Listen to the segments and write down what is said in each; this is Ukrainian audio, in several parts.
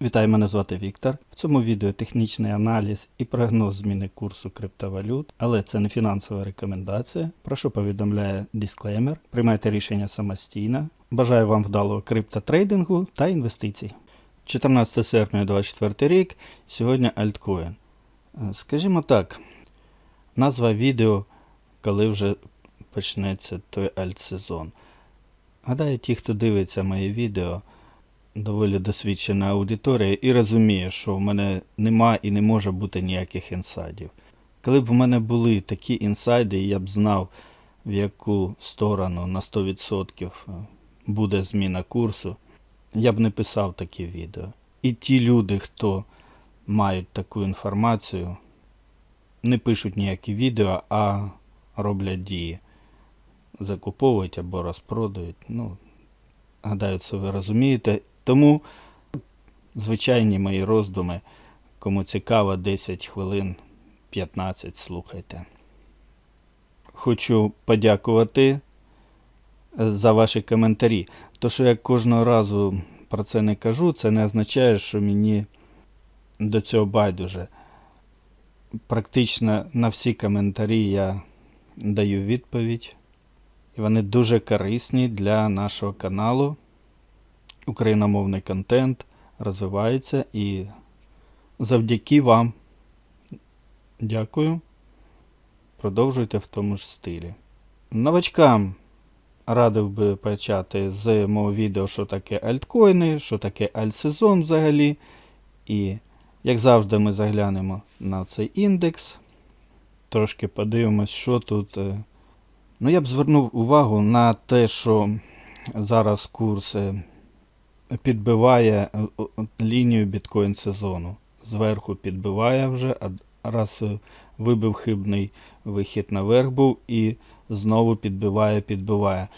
Вітаю, мене звати Віктор. В цьому відео технічний аналіз і прогноз зміни курсу криптовалют, але це не фінансова рекомендація. Прошу повідомляє дисклеймер. Приймайте рішення самостійно. Бажаю вам вдалого криптотрейдингу та інвестицій. 14 серпня 2024 рік. Сьогодні альткоін. Скажімо так, назва відео, коли вже почнеться той альтсезон. Гадаю, ті, хто дивиться моє відео, доволі досвідчена аудиторія і розуміє, що в мене нема і не може бути ніяких інсайдів. Коли б в мене були такі інсайди, я б знав, в яку сторону на 100% буде зміна курсу, я б не писав такі відео. І ті люди, хто мають таку інформацію, не пишуть ніякі відео, а роблять дії. Закуповують або розпродають. Ну, гадаю, це ви розумієте. Тому звичайні мої роздуми. Кому цікаво, 10 хвилин, 15 слухайте. Хочу подякувати за ваші коментарі. То, що я кожного разу про це не кажу, це не означає, що мені до цього байдуже. Практично на всі коментарі я даю відповідь. І вони дуже корисні для нашого каналу. Україномовний контент розвивається і завдяки вам. Дякую. Продовжуйте в тому ж стилі. Новачкам радив би почати з мого відео, що таке альткоїни, що таке альтсезон взагалі. І, як завжди, ми заглянемо на цей індекс. Трошки подивимось, що тут. е, Ну, я б звернув увагу на те, що зараз курс е, підбиває е, лінію біткоін сезону. Зверху підбиває вже, а раз е, вибив хибний вихід наверх був і знову підбиває, підбиває.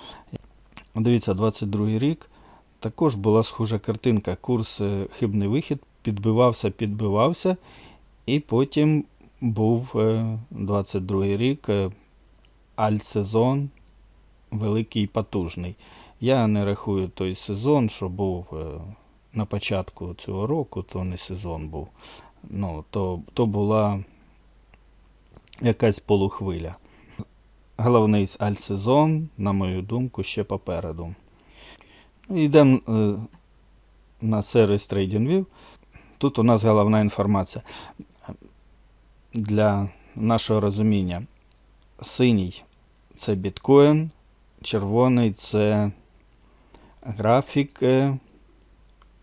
Дивіться, 22 рік також була схожа картинка. Курс е, хибний вихід підбивався, підбивався, і потім був е, 22 рік. альтсезон великий і потужний. Я не рахую той сезон, що був е, на початку цього року, то не сезон був. Ну, то, то була якась полухвиля. Головний альтсезон, на мою думку, ще попереду. Йдемо е, на сервіс TradingView. Тут у нас головна інформація для нашого розуміння. Синій це біткоін, червоний це графік, е,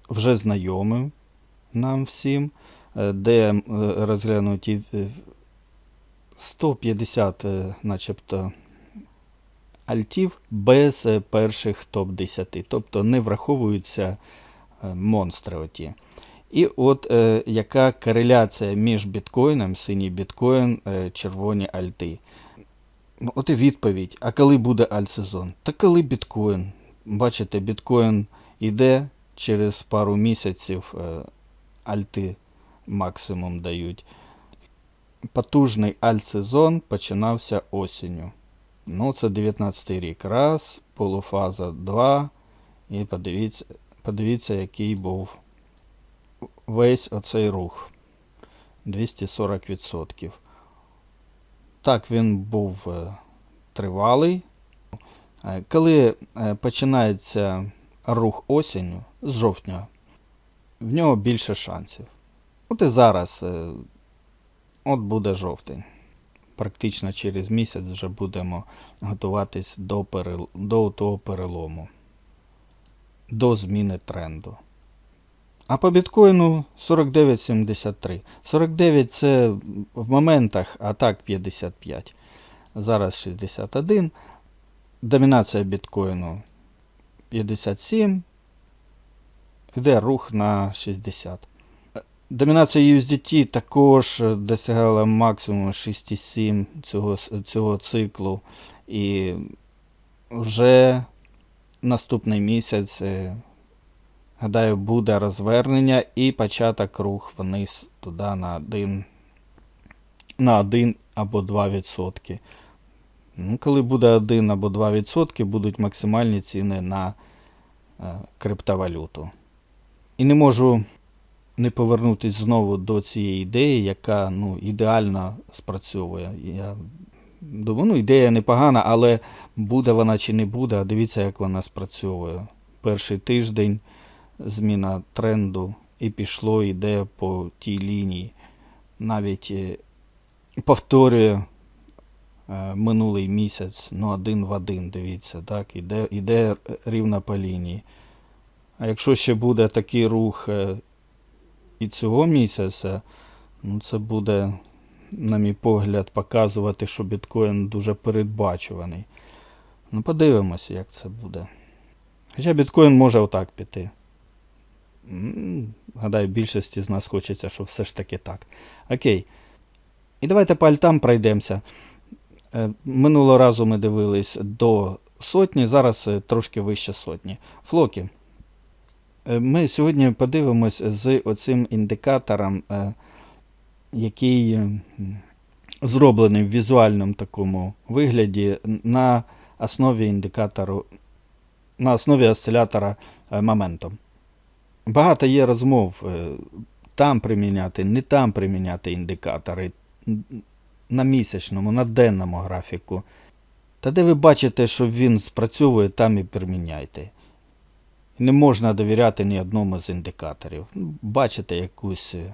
вже знайомий нам всім, е, де е, розглянуті е, 150 е, начебто альтів без перших топ-10, тобто не враховуються монстри оті. І от е, яка кореляція між біткоїном, синій біткоін, е, червоні альти. Ну, от і відповідь. А коли буде альтсезон? Та коли біткоін. Бачите, біткоін йде через пару місяців е, альти максимум дають. Потужний альтсезон починався осінню. Ну, це 19 рік. Раз, полуфаза два. І подивіться, подивіться, який був весь оцей рух. 240%. Так, він був е, тривалий. Е, Коли е, починається рух осінню з жовтня, в нього більше шансів. От і зараз е, от буде жовтень. Практично через місяць вже будемо готуватись до, перел... до того перелому, до зміни тренду. А по біткоїну 49,73. 49 це в моментах, а так 55. Зараз 61. Домінація біткоїну 57. Йде рух на 60. Домінація USDT також досягала максимуму 6,7 цього, цього циклу. І вже наступний місяць е, Гадаю, буде розвернення і початок рух вниз туди на 1, на 1 або 2%. Ну, коли буде 1 або 2%, будуть максимальні ціни на е, криптовалюту. І не можу не повернутися знову до цієї ідеї, яка ну, ідеально спрацьовує. Я думаю, ну, ідея непогана, але буде вона чи не буде, а дивіться, як вона спрацьовує. Перший тиждень зміна тренду і пішло, йде по тій лінії. Навіть е, повторює минулий місяць, ну один в один, дивіться, так, іде, іде рівно по лінії. А якщо ще буде такий рух е, і цього місяця, ну це буде, на мій погляд, показувати, що біткоін дуже передбачуваний. Ну, подивимося, як це буде. Хоча біткоін може отак піти. Гадаю, більшості з нас хочеться, щоб все ж таки так. Окей. І давайте по альтам пройдемося. Е, Минулого разу ми дивились до сотні, зараз е, трошки вище сотні. Флоки. Е, Ми сьогодні подивимось з оцим індикатором, який зроблений в візуальному такому вигляді на основі індикатору, на основі осцилятора моментом. Багато є розмов там приміняти, не там приміняти індикатори на місячному, на денному графіку. Та де ви бачите, що він спрацьовує, там і приміняйте. Не можна довіряти ні одному з індикаторів. Ну, Бачите якусь, е,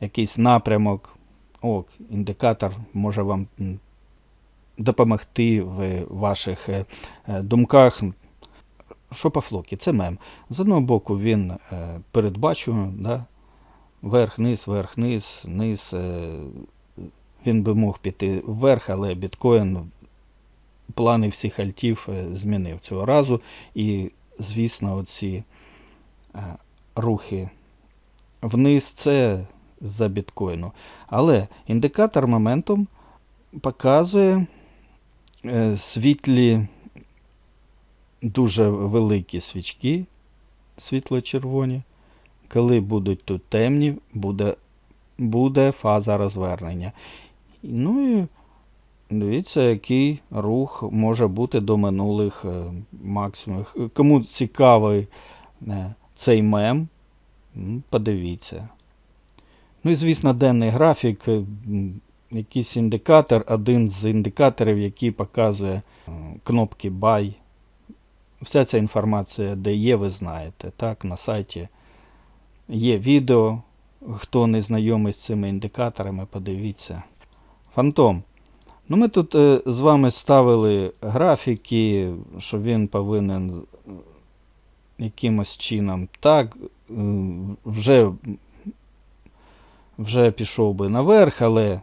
якийсь напрямок. Ок, індикатор може вам допомогти в ваших е, е, думках. Що по флокі? Це мем. З одного боку, він передбачує, да? верх, низ, верх, низ, він би мог піти вверх, але біткоін плани всіх альтів е, змінив цього разу. І, звісно, оці е, рухи вниз це за біткоїну. Але індикатор моментум показує е, світлі, дуже великі свічки, світло-червоні. Коли будуть тут темні, буде, буде фаза розвернення. Ну і дивіться, який рух може бути до минулих е, максимумів. Кому цікавий е, цей мем, подивіться. Ну і, звісно, денний графік, е, якийсь індикатор, один з індикаторів, який показує кнопки Buy. Вся ця інформація, де є, ви знаєте. Так, на сайті є відео. Хто не знайомий з цими індикаторами, подивіться. Фантом. Ну, ми тут е, з вами ставили графіки, що він повинен якимось чином так, е, вже, вже пішов би наверх, але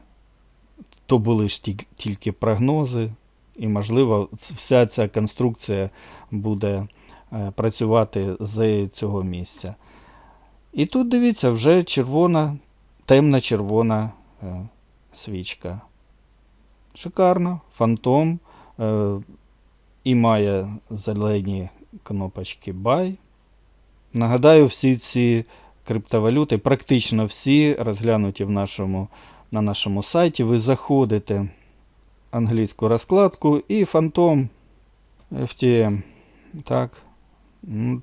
то були ж тільки прогнози, і, можливо, вся ця конструкція буде е, працювати з цього місця. І тут дивіться, вже червона, темна червона свічка. Шикарно, фантом е, і має зелені кнопочки Buy. Нагадаю, всі ці криптовалюти, практично всі розглянуті в нашому, на нашому сайті. Ви заходите англійську розкладку і фантом FTM. Так,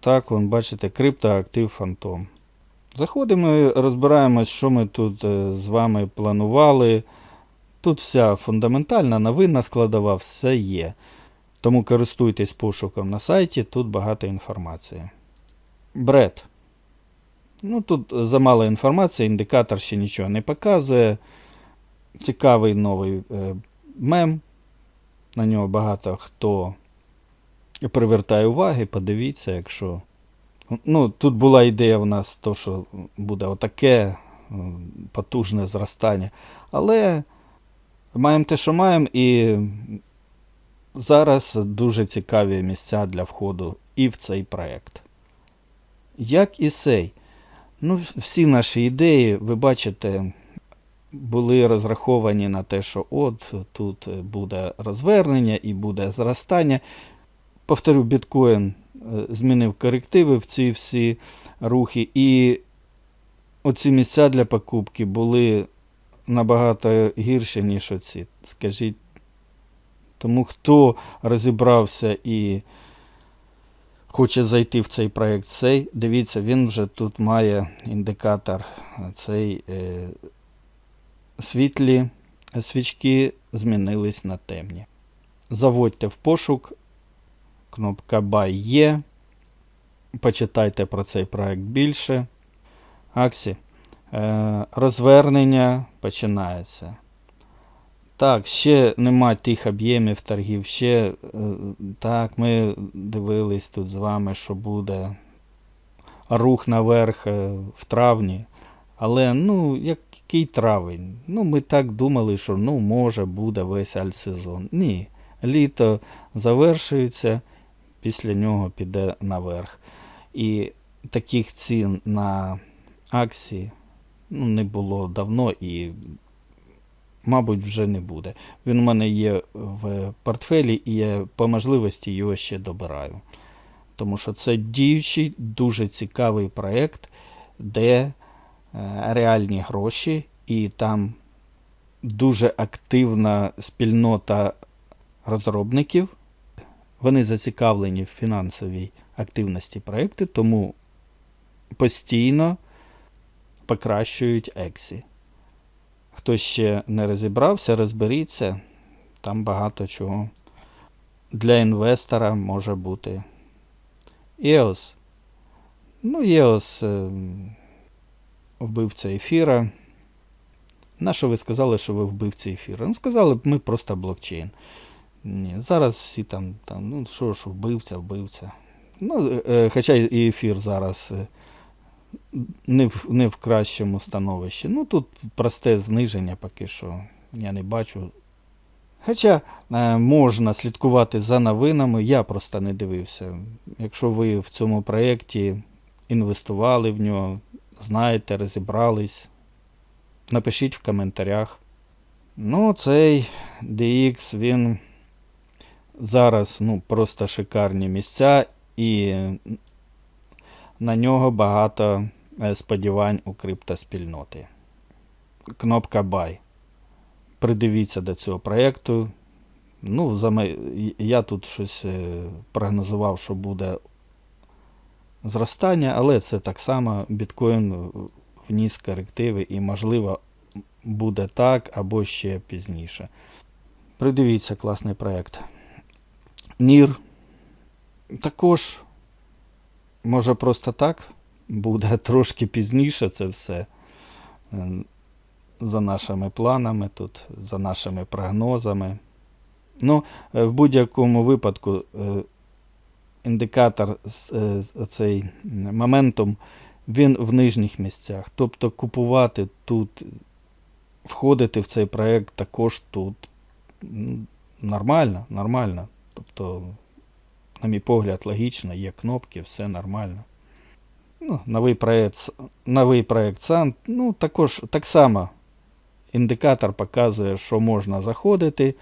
так, бачите, криптоактив фантом. Заходимо розбираємось, що ми тут е, з вами планували. Тут вся фундаментальна новинна складова, все є. Тому користуйтесь пошуком на сайті, тут багато інформації. Бред. Ну, тут замало інформації, індикатор ще нічого не показує. Цікавий новий е, мем. На нього багато хто привертає уваги, подивіться, якщо. Ну, тут була ідея в нас, то, що буде отаке потужне зростання. Але маємо те, що маємо, і зараз дуже цікаві місця для входу і в цей проект. Як і сей. Ну, всі наші ідеї, ви бачите, були розраховані на те, що от тут буде розвернення і буде зростання. Повторю, біткоін е, змінив корективи в ці всі рухи, і оці місця для покупки були набагато гірші, ніж оці. Скажіть. Тому хто розібрався і хоче зайти в цей проект цей, дивіться, він вже тут має індикатор е, цей е, світлі свічки змінились на темні. Заводьте в пошук, кнопка Buy є. Почитайте про цей проект більше. Аксі. Е, розвернення починається. Так, ще нема тих об'ємів торгів. Ще е, так, ми дивились тут з вами, що буде рух наверх е, в травні. Але ну, який травень? Ну, ми так думали, що ну, може буде весь альтсезон. Ні. Літо завершується, після нього піде наверх. І таких цін на акції ну, не було давно і, мабуть, вже не буде. Він у мене є в портфелі, і я по можливості його ще добираю. Тому що це діючий, дуже цікавий проєкт, де е, реальні гроші, і там дуже активна спільнота розробників. Вони зацікавлені в фінансовій активності проєкту, тому постійно покращують Ексі. Хто ще не розібрався, розберіться. Там багато чого для інвестора може бути. EOS. Ну, EOS е, вбивця ефіра. На що ви сказали, що ви вбивці ефіра? Ну, сказали ми просто блокчейн. Ні, зараз всі там, там ну що ж, вбивця, вбивця. Ну, е, е, хоча і ефір зараз е, не в, не в кращому становищі. Ну тут просте зниження поки що я не бачу. Хоча е, можна слідкувати за новинами, я просто не дивився. Якщо ви в цьому проєкті інвестували в нього, знаєте, розібрались, напишіть в коментарях. Ну, цей DX, він зараз ну, просто шикарні місця, і на нього багато е, сподівань у криптоспільноти. Кнопка Buy. Придивіться до цього проєкту. Ну, я тут щось е, прогнозував, що буде зростання, але це так само біткоін вніс корективи і, можливо, буде так або ще пізніше. Придивіться класний проєкт. Нір. Також, може, просто так буде трошки пізніше це все. Е, За нашими планами тут, за нашими прогнозами. Ну, е, в будь-якому випадку е, індикатор цей моментум, він в нижніх місцях. Тобто купувати тут, входити в цей проект також тут. Нормально, нормально. Тобто, на мій погляд, логічно, є кнопки, все нормально. Ну, новий проект, с- новий проект Сан, ну, також так само індикатор показує, що можна заходити.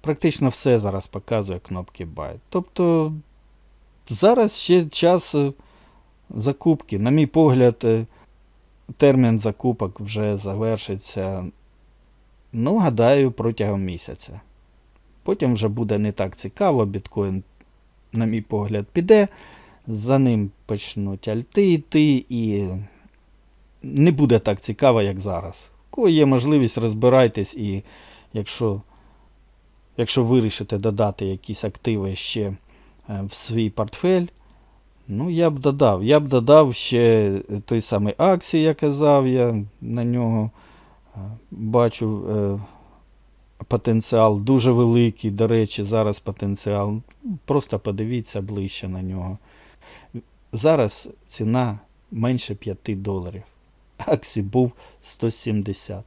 Практично все зараз показує кнопки Buy. Тобто зараз ще час е, закупки. На мій погляд, е, термін закупок вже завершиться, ну, гадаю, протягом місяця. Потім вже буде не так цікаво, біткоін, на мій погляд, піде, за ним почнуть альти йти і не буде так цікаво, як зараз. Коли є можливість, розбирайтесь і якщо, якщо вирішите додати якісь активи ще е, в свій портфель, ну я б додав. Я б додав ще той самий акцій, я казав, я на нього е, бачу е, потенціал дуже великий. До речі, зараз потенціал. Просто подивіться ближче на нього. Зараз ціна менше 5 доларів. Аксі був 170.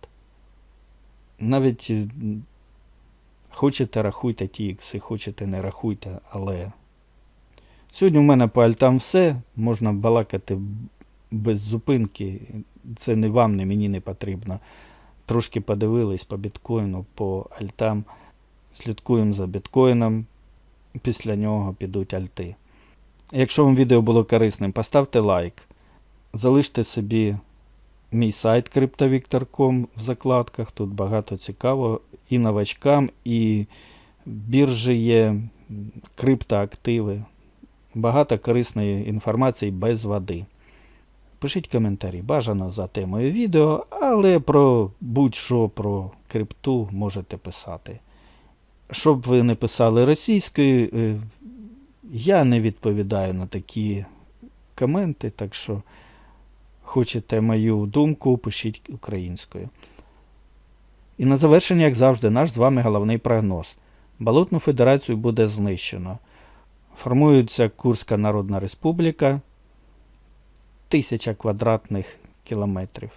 Навіть хочете рахуйте ті ікси, хочете не рахуйте, але сьогодні в мене по альтам все. Можна балакати без зупинки. Це не вам, не мені не потрібно. Трошки подивились по біткоїну, по альтам. Слідкуємо за біткоїном. Після нього підуть альти. Якщо вам відео було корисним, поставте лайк. Залиште собі мій сайт cryptovictor.com в закладках. Тут багато цікавого і новачкам, і біржі є, криптоактиви. багато корисної інформації без води. Пишіть коментарі, бажано за темою відео, але про будь-що про крипту можете писати. Щоб ви не писали російською, е, я не відповідаю на такі коменти, так що хочете мою думку, пишіть українською. І на завершення, як завжди, наш з вами головний прогноз. Болотну федерацію буде знищено. Формується Курська Народна Республіка. Тисяча квадратних кілометрів.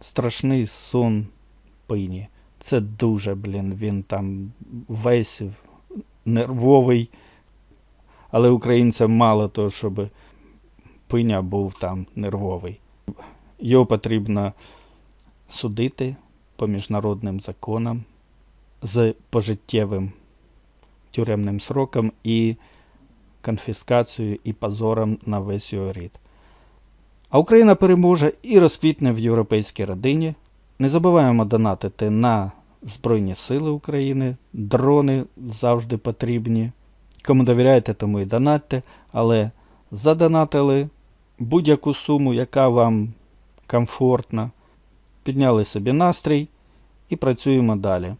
Страшний сон пині. Це дуже, блін, він там весь нервовий. Але українцям мало того, щоб пиня був там нервовий. Його потрібно судити по міжнародним законам з пожиттєвим тюремним сроком і конфіскацією і позором на весь його рід. А Україна переможе і розквітне в європейській родині. Не забуваємо донатити на Збройні Сили України. Дрони завжди потрібні. Кому довіряєте, тому і донатьте, але задонатили будь-яку суму, яка вам комфортна. Підняли собі настрій і працюємо далі.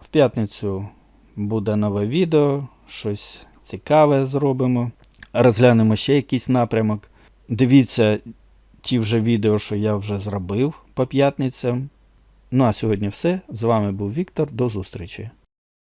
В п'ятницю буде нове відео, щось цікаве зробимо. Розглянемо ще якийсь напрямок. Дивіться ті вже відео, що я вже зробив по п'ятницям. Ну а сьогодні все. З вами був Віктор. До зустрічі.